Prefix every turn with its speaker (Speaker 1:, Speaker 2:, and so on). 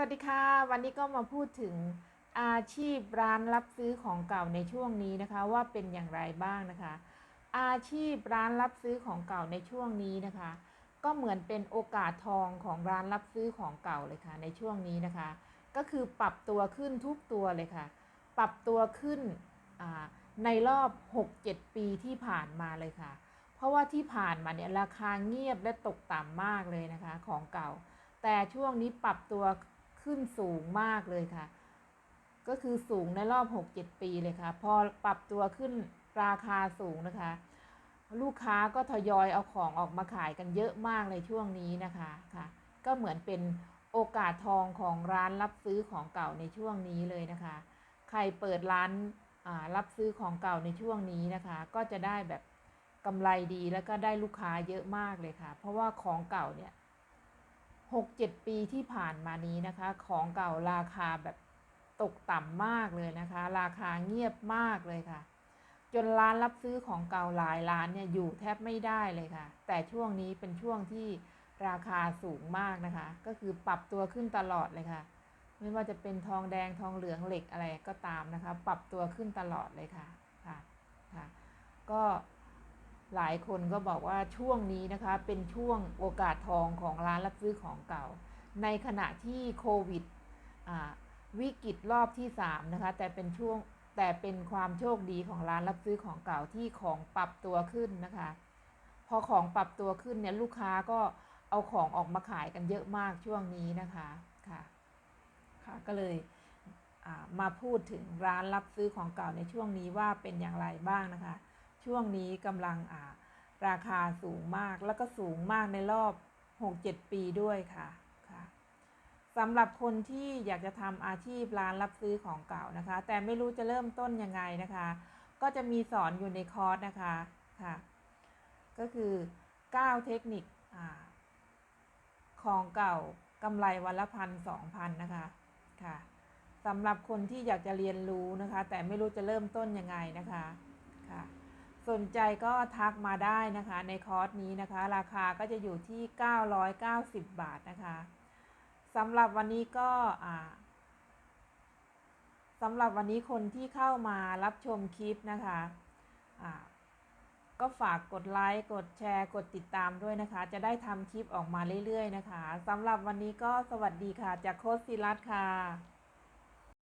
Speaker 1: วัสดีค่ะ วันนี้ก็มาพูดถึงอาชีพร้านรับซื้อของเก่าในช่วงนี้นะคะ ว่าเป็นอย่างไรบ้างนะคะ อาชีพร้านรับซื้อของเก่าในช่วงนี้นะคะ ก็เหมือนเป็นโอกาสทองของร้านรับซื้อของเก่าเลยค่ะ ในช่วงนี้นะคะ ก็คือปรับตัวขึ้นทุกตัวเลยค่ะ ปรับตัวขึ้นในรอบ 6-7 ปีที่ผ่านมาเลยค่ะ เพราะว่าที่ผ่านมาเนี่ยราคาเงียบและตกต่ำมากเลยนะคะของเก่า แต่ช่วงนี้ปรับตัว ขึ้นสูงมากเลยค่ะ ก็คือสูงในรอบ 6-7 ปีเลยค่ะ พอปรับตัวขึ้นราคาสูงนะคะ ลูกค้าก็ทยอยเอาของออกมาขายกันเยอะมากในช่วงนี้นะคะค่ะ ก็เหมือนเป็นโอกาสทองของร้านรับซื้อของเก่าในช่วงนี้เลยนะคะ ใครเปิดร้านรับซื้อของเก่าในช่วงนี้นะคะ ก็จะได้แบบกำไรดีแล้วก็ได้ลูกค้าเยอะมากเลยค่ะ เพราะว่าของเก่าเนี่ย หกเจ็ดปีที่ผ่านมานี้นะคะ ของเก่าราคาแบบตกต่ำมากเลยนะคะ ราคาเงียบมากเลยค่ะ จนร้านรับซื้อของเก่าหลายร้านเนี่ยอยู่แทบไม่ได้เลยค่ะ แต่ช่วงนี้เป็นช่วงที่ราคาสูงมากนะคะ ก็คือปรับตัวขึ้นตลอดเลยค่ะ ไม่ว่าจะเป็นทองแดงทองเหลืองเหล็กอะไรก็ตามนะคะ ปรับตัวขึ้นตลอดเลยค่ะค่ะค่ะ ก็ หลายคนก็บอกว่าช่วงนี้นะคะ เป็นช่วงโอกาสทองของร้านรับซื้อของเก่า ในขณะที่โควิดวิกฤตรอบที่3นะคะแต่เป็นช่วงแต่เป็นความโชคดีของร้านรับซื้อของเก่าที่ของปรับตัวขึ้นนะคะ พอของปรับตัวขึ้นเนี่ยลูกค้าก็เอาของออกมาขายกันเยอะมากช่วงนี้นะคะค่ะค่ะก็เลยมาพูดถึงร้านรับซื้อของเก่าในช่วงนี้ว่าเป็นอย่างไรบ้างนะคะ ช่วงนี้กำลังอ่าราคาสูงมากแล้วก็สูงมากในรอบ 6-7 ปีด้วยค่ะค่ะสำหรับคนที่อยากจะทำอาชีพร้านรับซื้อของเก่านะคะ แต่ไม่รู้จะเริ่มต้นยังไงนะคะ ก็จะมีสอนอยู่ในคอร์สนะคะค่ะ ก็คือ 9 เทคนิคอ่าของเก่ากำไรวันละพันสองพันนะคะค่ะสำหรับคนที่อยากจะเรียนรู้นะคะ แต่ไม่รู้จะเริ่มต้นยังไงนะคะค่ะ สนใจก็ทักมาได้นะคะในคอร์สนี้นะคะ ราคาก็จะอยู่ที่ 990 บาทนะคะสำหรับวันนี้ก็สำหรับวันนี้คนที่เข้ามารับชมคลิปนะคะก็ฝากกดไลค์ กดแชร์ กดติดตามด้วยนะคะ จะได้ทำคลิปออกมาเรื่อยๆนะคะสำหรับวันนี้ก็สวัสดีค่ะ จากโค้ชศิรัตค่ะ